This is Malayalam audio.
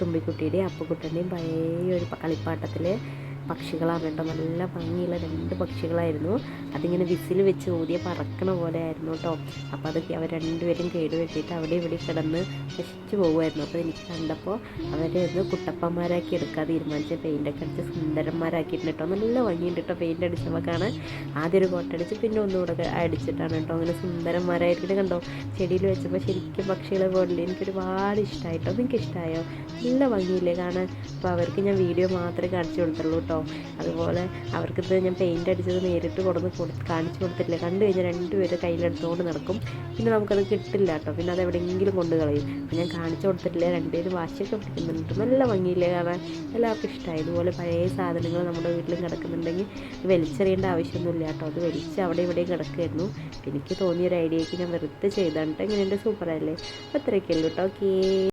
തുമ്പിക്കുട്ടിയുടെയും അപ്പുക്കുട്ടന്റെയും പഴയ ഒരു കളിപ്പാട്ടത്തിൽ പക്ഷികളാണ് കേട്ടോ നല്ല ഭംഗിയുള്ള രണ്ട് പക്ഷികളായിരുന്നു. അതിങ്ങനെ വിസിൽ വെച്ച് ഊതിയ പറക്കണ പോലെ ആയിരുന്നു കേട്ടോ. അപ്പോൾ അത് അവർ രണ്ടുപേരും കേടുവെട്ടിയിട്ട് അവിടെ ഇവിടെ കിടന്ന് നശിച്ചു പോകുമായിരുന്നു. അപ്പോൾ എനിക്ക് കണ്ടപ്പോൾ അവരെ ഒന്ന് കുട്ടപ്പന്മാരാക്കി എടുക്കാൻ തീരുമാനിച്ച് പെയിന്റൊക്കെ അടിച്ച് സുന്ദരന്മാരാക്കിയിട്ടുണ്ട് കേട്ടോ. നല്ല ഭംഗിയുണ്ട് കേട്ടോ പെയിന്റ് അടിച്ചപ്പോൾ കാണാൻ. ആദ്യം ഒരു കോട്ടടിച്ച് പിന്നെ ഒന്നുകൂടെ അടിച്ചിട്ടാണ് കേട്ടോ. അങ്ങനെ സുന്ദരന്മാരായിട്ട് കണ്ടോ? ചെടിയിൽ വെച്ചപ്പോൾ ശരിക്കും പക്ഷികളെ പോലെ എനിക്ക് ഒരുപാട് ഇഷ്ടമായിട്ടോ നിങ്ങൾക്ക് ഇഷ്ടമായോ നല്ല ഭംഗിയില്ലേ കാണാൻ? അപ്പോൾ അവർക്ക് ഞാൻ വീഡിയോ മാത്രമേ കാണിച്ചു കൊടുത്തുള്ളൂ കേട്ടോ. അതുപോലെ അവർക്കിത് ഞാൻ പെയിന്റ് അടിച്ചത് നേരിട്ട് കൊടുന്ന് കൊടു കാണിച്ചു കൊടുത്തിട്ടില്ല. കണ്ടു കഴിഞ്ഞാൽ രണ്ടുപേരും കയ്യിലെടുത്തുകൊണ്ട് നടക്കും. പിന്നെ നമുക്കത് കിട്ടില്ല കേട്ടോ. പിന്നെ അത് എവിടെയെങ്കിലും കൊണ്ട് കളയും. ഞാൻ കാണിച്ചു കൊടുത്തിട്ടില്ല. രണ്ടുപേരും വാശിയൊക്കെ പിടിക്കുന്നുണ്ട്. നല്ല ഭംഗിയില്ലേ കാണാൻ? എല്ലാവർക്കും ഇഷ്ടമായി ഇതുപോലെ പഴയ സാധനങ്ങൾ നമ്മുടെ വീട്ടിലും കിടക്കുന്നുണ്ടെങ്കിൽ വലിച്ചെറിയേണ്ട ആവശ്യമൊന്നുമില്ല കേട്ടോ. അത് വലിച്ച് അവിടെ ഇവിടെയും കിടക്കുമായിരുന്നു. എനിക്ക് തോന്നിയ ഒരു ഐഡിയയ്ക്ക് ഞാൻ വെറുതെ ചെയ്താണ് കേട്ടോ. ഇങ്ങനെ എന്റെ സൂപ്പറല്ലേ അത്രയൊക്കെ ഉള്ളൂ കേട്ടോ. ഓക്കേ